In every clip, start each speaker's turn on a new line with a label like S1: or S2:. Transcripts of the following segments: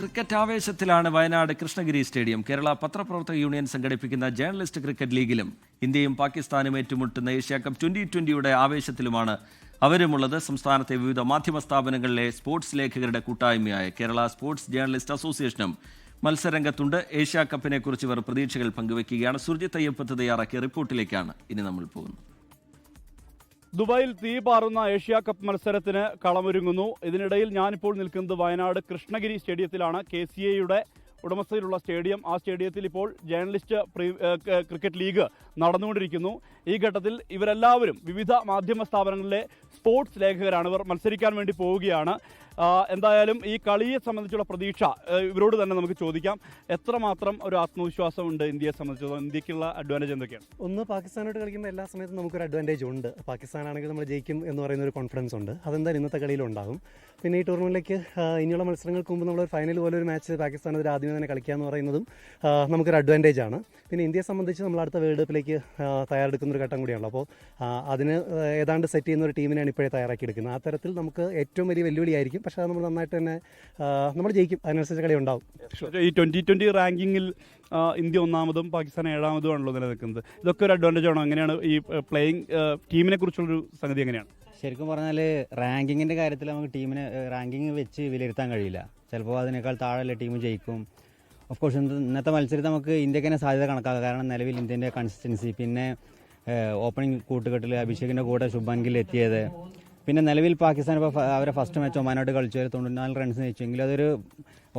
S1: Cricket ആവേശത്തിലാണ് Wayanad Krishnagiri stadium. Kerala പത്രപ്രവർത്തക union സംഘടിപ്പിക്കുന്ന ജേർണലിസ്റ്റ് ക്രിക്കറ്റ് ലീഗിലും ഇന്ത്യയും പാകിസ്ഥാനും ഏറ്റുമുട്ടുന്ന ഏഷ്യ കപ്പ് ട്വന്റി ട്വന്റിയുടെ ആവേശത്തിലുമാണ് അവരുമുള്ളത്. സംസ്ഥാനത്തെ വിവിധ മാധ്യമ സ്ഥാപനങ്ങളിലെ സ്പോർട്സ് ലേഖകരുടെ കൂട്ടായ്മയായ കേരള സ്പോർട്സ് ജേർണലിസ്റ്റ് അസോസിയേഷനും മത്സരരംഗത്തുണ്ട്. ഏഷ്യ കപ്പിനെ കുറിച്ച് ഇവർ പ്രതീക്ഷകൾ പങ്കുവയ്ക്കുകയാണ്. സുർജിത് അയ്യപ്പത്ത് തയ്യാറാക്കിയ റിപ്പോർട്ടിലേക്കാണ് ഇനി നമ്മൾ പോകുന്നത്.
S2: ദുബായിൽ തീ പാറുന്ന ഏഷ്യ കപ്പ് മത്സരത്തിന് കളമൊരുങ്ങുന്നു. ഇതിനിടയിൽ ഞാനിപ്പോൾ നിൽക്കുന്നത് വയനാട് കൃഷ്ണഗിരി സ്റ്റേഡിയത്തിലാണ്. കെ സി എയുടെ ഉടമസ്ഥയിലുള്ള സ്റ്റേഡിയം. ആ സ്റ്റേഡിയത്തിൽ ഇപ്പോൾ ജേർണലിസ്റ്റ് ക്രിക്കറ്റ് ലീഗ് നടന്നുകൊണ്ടിരിക്കുന്നു. ഈ ഘട്ടത്തിൽ ഇവരെല്ലാവരും വിവിധ മാധ്യമ സ്ഥാപനങ്ങളിലെ സ്പോർട്സ് ലേഖകരാണ്. ഇവർ മത്സരിക്കാൻ വേണ്ടി പോവുകയാണ്. എന്തായാലും ഈ കളിയെ സംബന്ധിച്ചുള്ള പ്രതീക്ഷ ഇവരോട് തന്നെ നമുക്ക് ചോദിക്കാം. എത്രമാത്രം ഒരു ആത്മവിശ്വാസം ഉണ്ട് ഇന്ത്യയെ സംബന്ധിച്ചിടത്തോളം ഇന്ത്യക്കുള്ള അഡ്വാന്റേജ് എന്തൊക്കെയാണ്?
S3: ഒന്ന് പാകിസ്ഥാനോട്ട് കളിക്കുമ്പോൾ എല്ലാ സമയത്തും നമുക്കൊരു അഡ്വാന്റേജ് ഉണ്ട്. പാകിസ്ഥാനാണെങ്കിൽ നമ്മൾ ജയിക്കും എന്ന് പറയുന്ന ഒരു കോൺഫിഡൻസ് ഉണ്ട്. അതെന്തായാലും ഇന്നത്തെ കളിയിൽ ഉണ്ടാകും. പിന്നെ ഈ ടൂർണമെന്റിലേക്ക് ഇനിയുള്ള മത്സരങ്ങൾക്ക് മുമ്പ് നമ്മൾ ഒരു ഫൈനൽ പോലെ ഒരു മാച്ച് പാകിസ്ഥാനെതിരെ ആദ്യമേ തന്നെ കളിക്കുക എന്ന് പറയുന്നതും നമുക്കൊരു അഡ്വാന്റേജ് ആണ്. പിന്നെ ഇന്ത്യയെ സംബന്ധിച്ച് നമ്മൾ അടുത്ത വേൾഡ് കപ്പിലേക്ക് ആ, തയ്യാറെടുക്കുന്ന ഒരു ഘട്ടം കൂടിയാണ് അപ്പോൾ അതിന് ഏതാണ്ട് സെറ്റ് ചെയ്യുന്ന ഒരു ടീമിനെയാണ് ഇപ്പോഴേ തയ്യാറാക്കിയെടുക്കുന്നത്. ആ തരത്തിൽ നമുക്ക് ഏറ്റവും വലിയ വെല്ലുവിളിയായിരിക്കും. പക്ഷേ അത് നമ്മൾ നന്നായിട്ട് തന്നെ നമ്മൾ ജയിക്കും. അതിനനുസരിച്ച് കളി ഉണ്ടാവും.
S2: ഈ ട്വന്റി ട്വന്റി റാങ്കിങ്ങിൽ ഇന്ത്യ ഒന്നാമതും പാകിസ്ഥാൻ ഏഴാമതും ആണല്ലോ നിലനിൽക്കുന്നത്. ഇതൊക്കെ ഒരു അഡ്വാന്റേജ് ആണോ? എങ്ങനെയാണ് ഈ പ്ലേയിങ് ടീമിനെ കുറിച്ചുള്ളൊരു സംഗതി എങ്ങനെയാണ്?
S4: ശരിക്കും പറഞ്ഞാൽ റാങ്കിങ്ങിന്റെ കാര്യത്തിൽ നമുക്ക് ടീമിനെ റാങ്കിങ് വെച്ച് വിലയിരുത്താൻ കഴിയില്ല. ചിലപ്പോൾ അതിനേക്കാൾ താഴെയുള്ള ടീം ജയിക്കും. ഓഫ് കോഴ്സ് ഇന്നത്തെ മത്സരത്തിൽ നമുക്ക് ഇന്ത്യയ്ക്ക് തന്നെ സാധ്യത കണക്കാക്കാം. കാരണം നിലവിൽ ഇന്ത്യന്റെ കൺസിസ്റ്റൻസി പിന്നെ ഓപ്പണിംഗ് കൂട്ടുകെട്ടിൽ അഭിഷേകിന്റെ കൂടെ ശുഭൻ ഗിൽ എത്തിയത്. പിന്നെ നിലവിൽ പാകിസ്ഥാൻ ഇപ്പോൾ അവരെ ഫസ്റ്റ് മാച്ച് ഒമാനോട്ട് കളിച്ചു. അവർ തൊണ്ണൂറ്റിനാല് റൺസ് നയിച്ചെങ്കിൽ അതൊരു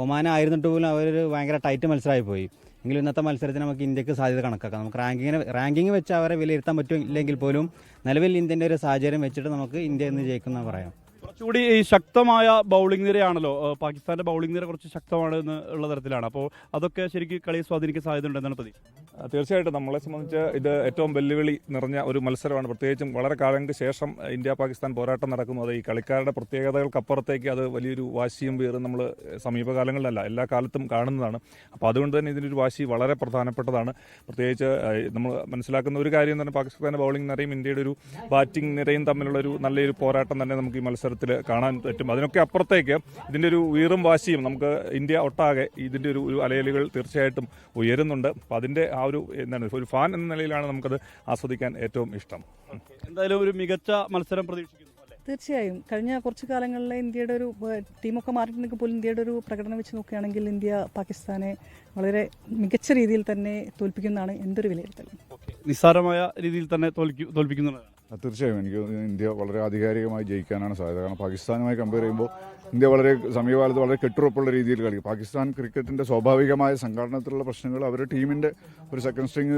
S4: ഒമാനായിരുന്നിട്ട് പോലും അവരൊരു ഭയങ്കര ടൈറ്റ് മത്സരമായി പോയി. എങ്കിലും ഇന്നത്തെ മത്സരത്തിന് നമുക്ക് ഇന്ത്യയ്ക്ക് സാധ്യത കണക്കാക്കാം. നമുക്ക് റാങ്കിങ്ങിന് റാങ്കിങ് വെച്ച് അവരെ വിലയിരുത്താൻ പറ്റില്ലെങ്കിൽ പോലും നിലവിൽ ഇന്ത്യന്റെ ഒരു സാഹചര്യം വെച്ചിട്ട് നമുക്ക് ഇന്ത്യ ഇന്ന് ജയിക്കുന്ന പറയാം.
S2: കുറച്ചുകൂടി ഈ ശക്തമായ ബൗളിംഗ് നിരയാണല്ലോ പാകിസ്ഥാന്റെ ബൗളിംഗ് നിര കുറച്ച് ശക്തമാണ് എന്ന് ഉള്ള തരത്തിലാണ്. അപ്പോൾ അതൊക്കെ ശരിക്കും കളിയെ സ്വാധീനിക്കാൻ സാധ്യത ഉണ്ടെന്നാണ്
S5: പ്രതി തീർച്ചയായിട്ടും നമ്മളെ സംബന്ധിച്ച് ഇത് ഏറ്റവും വെല്ലുവിളി നിറഞ്ഞ ഒരു മത്സരമാണ്. പ്രത്യേകിച്ചും വളരെ കാലങ്ങൾക്ക് ശേഷം ഇന്ത്യ പാകിസ്ഥാൻ പോരാട്ടം നടക്കുന്നത്. ഈ കളിക്കാരുടെ പ്രത്യേകതകൾക്കപ്പുറത്തേക്ക് അത് വലിയൊരു വാശിയും വീറും നമ്മൾ സമീപകാലങ്ങളിലല്ല എല്ലാ കാലത്തും കാണുന്നതാണ്. അപ്പോൾ അതുകൊണ്ട് തന്നെ ഇതിനൊരു വാശി വളരെ പ്രധാനപ്പെട്ടതാണ്. പ്രത്യേകിച്ച് നമ്മൾ മനസ്സിലാക്കുന്ന ഒരു കാര്യം തന്നെ പാകിസ്ഥാന്റെ ബൗളിംഗ് നിരയും ഇന്ത്യയുടെ ഒരു ബാറ്റിംഗ് നിരയും തമ്മിലുള്ള ഒരു നല്ലൊരു പോരാട്ടം തന്നെ നമുക്ക് ഈ മത്സരത്തിൽ കാണാൻ പറ്റും. അതിനൊക്കെ അപ്പുറത്തേക്ക് ഇതിന്റെ ഒരു വീറും വാശിയും നമുക്ക് ഇന്ത്യ ഒട്ടാകെ ഇതിന്റെ ഒരു ഒരു അലയലുകൾ തീർച്ചയായിട്ടും ഉയരുന്നുണ്ട്. അപ്പോൾ അതിന്റെ ആ ഒരു എന്താണ് ഒരു ഫാൻ എന്ന നിലയിലാണ് നമുക്കത് ആസ്വദിക്കാൻ ഏറ്റവും ഇഷ്ടം.
S2: എന്തായാലും ഒരു മികച്ച മത്സരം പ്രതീക്ഷിക്കുന്നു അല്ലേ?
S6: തീർച്ചയായും. കഴിഞ്ഞ കുറച്ച് കാലങ്ങളിലെ ഇന്ത്യയുടെ ഒരു ടീമൊക്കെ മാറിയിട്ടുണ്ടെങ്കിൽ പോലും ഇന്ത്യയുടെ ഒരു പ്രകടനം വെച്ച് നോക്കുകയാണെങ്കിൽ ഇന്ത്യ പാകിസ്ഥാനെ വളരെ മികച്ച രീതിയിൽ തന്നെ തോൽപ്പിക്കുന്നതാണ് എന്റെ ഒരു വിലയിരുത്തൽ
S2: നിസ്സാരമായ രീതിയിൽ തന്നെ തോൽക്കി തോൽപ്പിക്കുന്നതാണ്
S7: തീർച്ചയായും. എനിക്ക് ഇന്ത്യ വളരെ ആധികാരികമായി ജയിക്കാനാണ് സാധ്യത. കാരണം പാകിസ്ഥാനുമായി കമ്പയർ ചെയ്യുമ്പോൾ ഇന്ത്യ വളരെ സമീപകാലത്ത് വളരെ കെട്ടുറപ്പുള്ള രീതിയിൽ കളിക്കും. പാകിസ്ഥാൻ ക്രിക്കറ്റിന്റെ സ്വാഭാവികമായ സംഘടനത്തിലുള്ള പ്രശ്നങ്ങൾ അവരുടെ ടീമിന്റെ ഒരു സെക്കൻഡ് സ്ട്രിങ്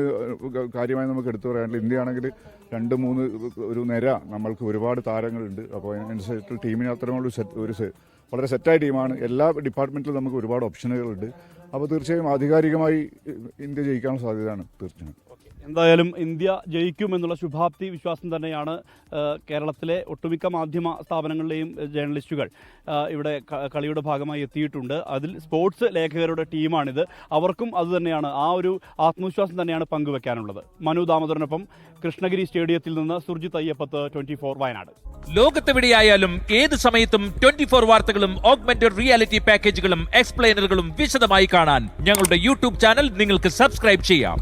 S7: കാര്യമായി നമുക്ക് എടുത്തു ഇന്ത്യ ആണെങ്കിൽ രണ്ട് മൂന്ന് ഒരു നിര നമ്മൾക്ക് ഒരുപാട് താരങ്ങളുണ്ട്. അപ്പോൾ അതിനനുസരിച്ച് ടീമിന് അത്തരമുള്ള ഒരു വളരെ സെറ്റായ ടീമാണ്. എല്ലാ ഡിപ്പാർട്ട്മെന്റിലും നമുക്ക് ഒരുപാട് ഓപ്ഷനുകളുണ്ട് അപ്പോൾ തീർച്ചയായും ആധികാരികമായി ഇന്ത്യ ജയിക്കാനുള്ള സാധ്യതയാണ് തീർച്ചയായും.
S2: എന്തായാലും ഇന്ത്യ ജയിക്കുമെന്നുള്ള ശുഭാപ്തി വിശ്വാസം തന്നെയാണ് കേരളത്തിലെ ഒട്ടുമിക്ക മാധ്യമ സ്ഥാപനങ്ങളിലെയും ജേർണലിസ്റ്റുകൾ ഇവിടെ കളിയുടെ ഭാഗമായി എത്തിയിട്ടുണ്ട്. അതിൽ സ്പോർട്സ് ലേഖകരുടെ ടീമാണിത്. അവർക്കും അതുതന്നെയാണ് ആ ഒരു ആത്മവിശ്വാസം തന്നെയാണ് പങ്കുവെക്കാനുള്ളത്. മനു ദാമോദരനൊപ്പം കൃഷ്ണഗിരി സ്റ്റേഡിയത്തിൽ നിന്ന് സുർജിത് അയ്യപ്പത്ത് ട്വന്റി ഫോർ വയനാട്.
S8: ലോകത്തെവിടെയായാലും ഏത് സമയത്തും ട്വന്റി ഫോർ വാർത്തകളും ഓഗ്മെന്റഡ് റിയാലിറ്റി പാക്കേജുകളും എക്സ്പ്ലെയിനറുകളും വിശദമായി കാണാൻ ഞങ്ങളുടെ യൂട്യൂബ് ചാനൽ നിങ്ങൾക്ക് സബ്സ്ക്രൈബ് ചെയ്യാം.